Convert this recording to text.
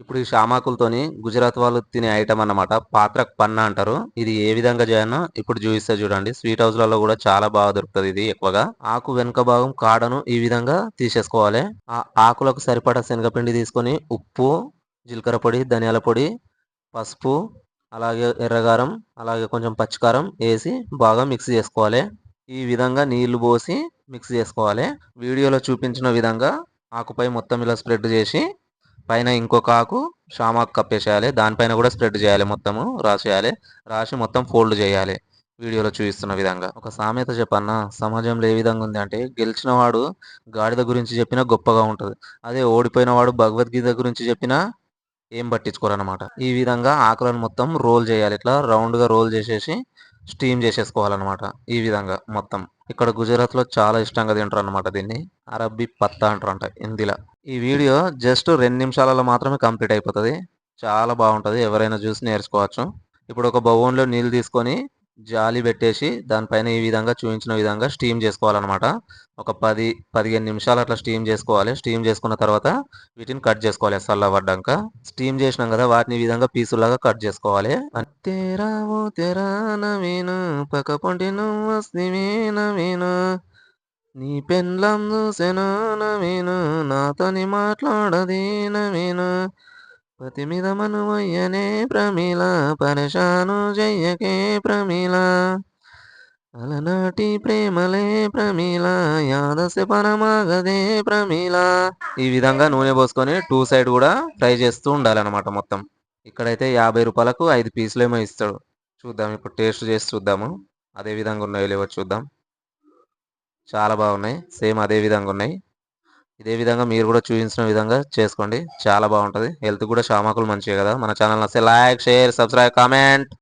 ఇప్పుడు ఈ షామాకులతోని గుజరాత్ వాళ్ళు తినే ఐటమ్ అన్నమాట. పాత్ర పన్నా అంటారు. ఇది ఏ విధంగా చేయాలో ఇప్పుడు చూపిస్తా చూడండి. స్వీట్ హౌస్లలో కూడా చాలా బాగా దొరుకుతుంది ఇది ఎక్కువగా. ఆకు వెనుక భాగం కాడను ఈ విధంగా తీసేసుకోవాలి. ఆ ఆకులకు సరిపడా శనగపిండి తీసుకొని ఉప్పు జీలకర్ర పొడి ధనియాల పొడి పసుపు అలాగే ఎర్రగారం అలాగే కొంచెం పచ్చికారం వేసి బాగా మిక్స్ చేసుకోవాలి. ఈ విధంగా నీళ్ళు పోసి మిక్స్ చేసుకోవాలి. వీడియోలో చూపించిన విధంగా ఆకుపై మొత్తం ఇలా స్ప్రెడ్ చేసి పైన ఇంకొక ఆకు షామాకు కప్పేసేయాలి. దానిపైన కూడా స్ప్రెడ్ చేయాలి మొత్తము రాసేయాలి. రాసి మొత్తం ఫోల్డ్ చేయాలి. వీడియోలో చూపిస్తున్న విధంగా. ఒక సామెత చెప్పన్న సమాజంలో ఏ విధంగా ఉంది అంటే గెలిచిన వాడు గాడిద గురించి చెప్పినా గొప్పగా ఉంటుంది. అదే ఓడిపోయిన వాడు భగవద్గీత గురించి చెప్పినా ఏం పట్టించుకోరన్నమాట. ఈ విధంగా ఆకులను మొత్తం రోల్ చేయాలి. ఇట్లా రౌండ్గా రోల్ చేసేసి స్టీమ్ చేసేసుకోవాలన్నమాట ఈ విధంగా మొత్తం. ఇక్కడ గుజరాత్లో చాలా ఇష్టంగా తింటారు అనమాట దీన్ని. అరబ్బీ పత్తా అంటారంట హిందీలో. ఈ వీడియో జస్ట్ రెండు నిమిషాలలో మాత్రమే కంప్లీట్ అయిపోతుంది. చాలా బాగుంటుంది. ఎవరైనా చూసి నేర్చుకోవచ్చు. ఇప్పుడు ఒక బౌన్లో నీళ్ళు తీసుకొని జాలి పెట్టేసి దానిపైన ఈ విధంగా చూపించిన విధంగా స్టీమ్ చేసుకోవాలన్నమాట. ఒక పది పదిహేను నిమిషాలు అట్లా స్టీమ్ చేసుకోవాలి. స్టీమ్ చేసుకున్న తర్వాత వీటిని కట్ చేసుకోవాలి చల్లబడ్డాక స్టీమ్ చేసినాం కదా వాటిని ఈ విధంగా పీసులాగా కట్ చేసుకోవాలి. తేరా ఓ తేరా నవీను పక్క పొంటి నువ్వు నీ పెండ్లం చూసెను నవీను నాతోని మాట్లాడది నవీను. పతిమిద మనువయ్యనే ప్రమీల పరేషాను జయ్యకే ప్రమీల. అలనాటి ప్రేమలే ప్రమీల యాదసె పరమాగదే ప్రమీల. ఈ విధంగా నూనె పోసుకొని టూ సైడ్ కూడా ఫ్రై చేస్తూ ఉండాలన్నమాట మొత్తం. ఇక్కడైతే యాభై రూపాయలకు ఐదు పీసులు ఏమో ఇస్తాడు. చూద్దాం ఇప్పుడు టేస్ట్ చేసి చూద్దాము. అదే విధంగా ఉన్నాయో లేవో చూద్దాం. చాలా బాగున్నాయి. సేమ్ అదే విధంగా ఉన్నాయి. ఇదే విధంగా మీరు కూడా చూపించిన విధంగా చేసుకోండి. చాలా బాగుంటుంది. హెల్త్ కూడా షామాకులు మంచివే కదా. మన ఛానల్ నస్తే లైక్ షేర్ సబ్స్క్రైబ్ కామెంట్.